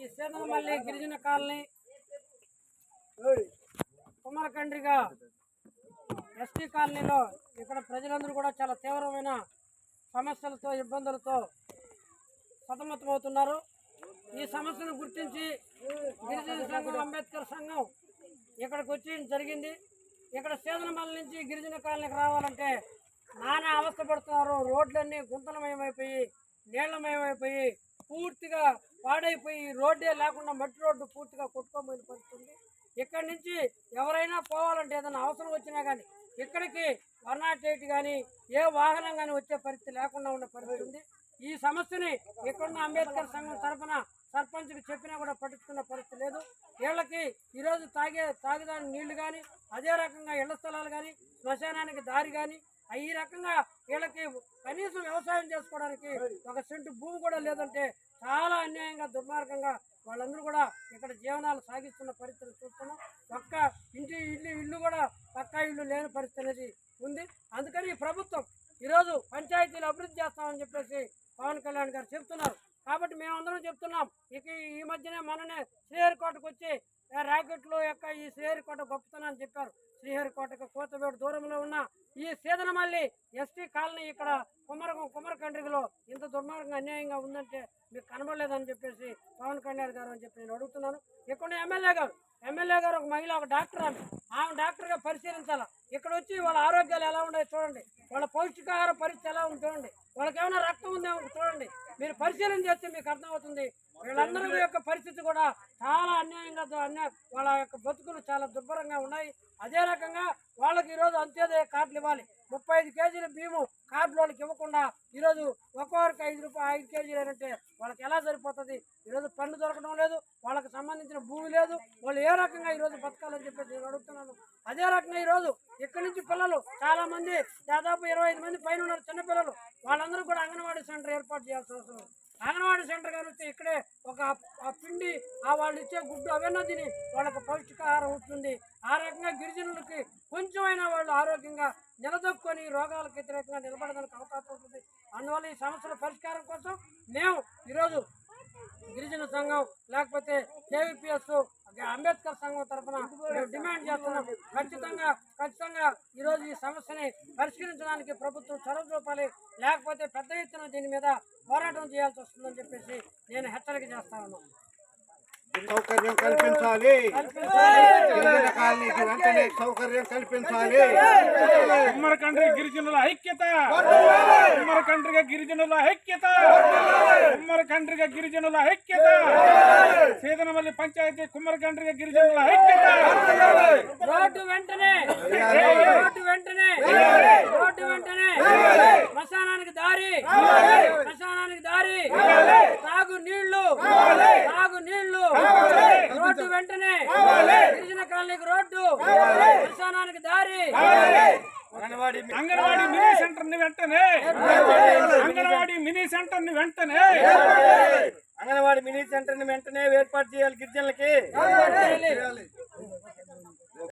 ఈ సేదనమల్లి గిరిజన colony కుమ్మరకండ్రిగా ST కాలనీలో ఇక్కడ ప్రజలందరూ కూడా చాలా తీవ్రమైన సమస్యలతో ఇబ్బందులతో సతమతమవుతున్నారు. ఈ సమస్యను గుర్తించి గిరిజన సంఘం అంబేద్కర్ సంఘం ఇక్కడికి వచ్చి జరిగింది. ఇక్కడ సేదనమల్లి నుంచి గిరిజన కాలనీకి రావాలంటే నానా అవస్థ పడుతున్నారు. రోడ్లన్నీ గుంతలమయమైపోయి నీళ్ళమయమైపోయి పూర్తిగా పాడైపోయి రోడ్డే లేకుండా మట్టి రోడ్డు పూర్తిగా కొట్టుకోబోయిన పరిస్థితుంది. ఇక్కడి నుంచి ఎవరైనా పోవాలంటే ఏదైనా అవసరం వచ్చినా కానీ ఇక్కడికి వన్ నాట్ ఎయిట్ కానీ ఏ వాహనం కానీ వచ్చే పరిస్థితి లేకుండా ఉన్న పరిస్థితి ఉంది ఈ సమస్యని ఇక్కడున్న అంబేద్కర్ సంఘం తరఫున సర్పంచ్కి చెప్పినా కూడా పట్టించుకున్న పరిస్థితి లేదు. వీళ్ళకి ఈరోజు తాగే తాగుదాని నీళ్ళు కానీ అదే రకంగా ఇళ్ళ స్థలాలు కానీ శ్మశానానికి దారి కానీ ఈ రకంగా వీళ్ళకి కనీసం వ్యవసాయం చేసుకోవడానికి ఒక సెంటు భూమి కూడా లేదంటే చాలా అన్యాయంగా దుర్మార్గంగా వాళ్ళందరూ కూడా ఇక్కడ జీవనాలు సాగిస్తున్న పరిస్థితిని చూస్తున్నాం. పక్క ఇంటి ఇల్లు ఇల్లు కూడా పక్కా ఇల్లు లేని పరిస్థితి అనేది ఉంది. అందుకని ఈ ప్రభుత్వం ఈరోజు పంచాయతీలు అభివృద్ధి చేస్తామని చెప్పేసి పవన్ కళ్యాణ్ గారు చెప్తున్నారు. కాబట్టి మేమందరం చెప్తున్నాం. ఇక ఈ మధ్యనే మననే శ్రీహరికోటకు వచ్చి రాకెట్లు యొక్క ఈ శ్రీహరికోట గొప్పతనం అని చెప్పారు. శ్రీహరికోటకు కోతవేడు దూరంలో ఉన్న ఈ సీదనమల్లి ఎస్టీ కాలనీ ఇక్కడ కుమరకం కుమరకండ్రిలో ఇంత దుర్మార్గంగా అన్యాయంగా ఉందంటే మీకు కనబడలేదని చెప్పేసి పవన్ కళ్యాణ్ గారు అని చెప్పి నేను అడుగుతున్నాను. ఇక్కడ ఎమ్మెల్యే గారు ఎమ్మెల్యే గారు ఒక మహిళ ఒక డాక్టర్ ఆమె ఆమె డాక్టర్గా పరిశీలించాలా. ఇక్కడ వచ్చి వాళ్ళ ఆరోగ్యాలు ఎలా ఉన్నాయో చూడండి. వాళ్ళ పౌష్టికాహార పరిస్థితి ఎలా ఉంది చూడండి. వాళ్ళకి ఏమైనా రక్తం ఉందేమో చూడండి. మీరు పరిశీలన చేస్తే మీకు అర్థమవుతుంది వీళ్ళందరి యొక్క పరిస్థితి కూడా చాలా అన్యాయం దో- వాళ్ళ యొక్క బతుకులు చాలా దుర్భరంగా ఉన్నాయి. అదే రకంగా వాళ్ళకి ఈరోజు అంత్యోదయ కార్డులు ఇవ్వాలి. ముప్పై ఐదు కేజీల బియ్యము కార్డులు వాళ్ళకి ఇవ్వకుండా ఈరోజు ఒక్కొక్కరికి ఐదు రూపాయలు ఐదు కేజీలు అంటే వాళ్ళకి ఎలా సరిపోతుంది? ఈరోజు పన్ను దొరకడం లేదు వాళ్ళకి సంబంధించిన భూమి లేదు. వాళ్ళు ఏ రకంగా ఈరోజు బతకాలని చెప్పేసి నేను అడుగుతున్నాను. అదే రకంగా ఈరోజు ఇక్కడి నుంచి పిల్లలు చాలా మంది దాదాపు ఇరవై ఐదు మంది పైన ఉన్నారు చిన్నపిల్లలు వాళ్ళందరూ కూడా అంగన్వాడీ సెంటర్ ఏర్పాటు చేయాల్సిన అవసరం అంగన్వాడీ సెంటర్ గారు ఇక్కడే ఆ వాళ్ళు ఇచ్చే గుడ్డు అవన్నీ తిని వాళ్ళకి పౌష్టికాహారం ఉంటుంది. ఆ రకంగా గిరిజనులకి కొంచెమైనా వాళ్ళు ఆరోగ్యంగా నిలదొక్కుని రోగాలకు వ్యతిరేకంగా నిలబడడానికి అవకాశం ఉంటుంది. అందువల్ల ఈ సమస్యల పరిష్కారం కోసం మేము ఈరోజు గిరిజన సంఘం లేకపోతే కేవీపీఎస్ అంబేద్కర్ సంఘం తరఫున డిమాండ్ చేస్తున్నాం. ఖచ్చితంగా ఖచ్చితంగా ఈరోజు ఈ సమస్యని పరిష్కరించడానికి ప్రభుత్వం చొరవ చూపాలి. లేకపోతే పెద్ద ఎత్తున దీని మీద పోరాటం చేయాల్సి వస్తుందని చెప్పేసి నేను హెచ్చరిక చేస్తా ఉన్నాను. సౌకర్యం కల్పించాలి. గిరిజన కాలనీకి వెంటనే సౌకర్యం కల్పించాలి. ఉమ్మరకండ్రి గిరిజనుల ఐక్యత. ఉమ్మరకండ్రిగా గిరిజనుల ఐక్యత. ఉమ్మరకండ్రిగా గిరిజనుల ఐక్యత. సేదనమల్లి పంచాయతీ కుమ్మరకండ్రిగా గిరిజనుల ఐక్యత. రోడ్డు వెంటనే. రోడ్డు వెంటనే. రోడ్డు వెంటనే శ్మశానానికి దారి శ్మశానానికి దారి తాగు నీళ్ళు తాగు నీళ్ళు. రోడ్డు వెంటనే. గిరిజన కాలనీకి రోడ్డు. శ్మశానానికి దారి. అంగన్వాడీ మినీ సెంటర్ని వెంటనే. అంగన్వాడీ మినీ సెంటర్ని వెంటనే అంగన్వాడీ మినీ సెంటర్ని వెంటనే ఏర్పాటు చేయాలి గిరిజనులకి.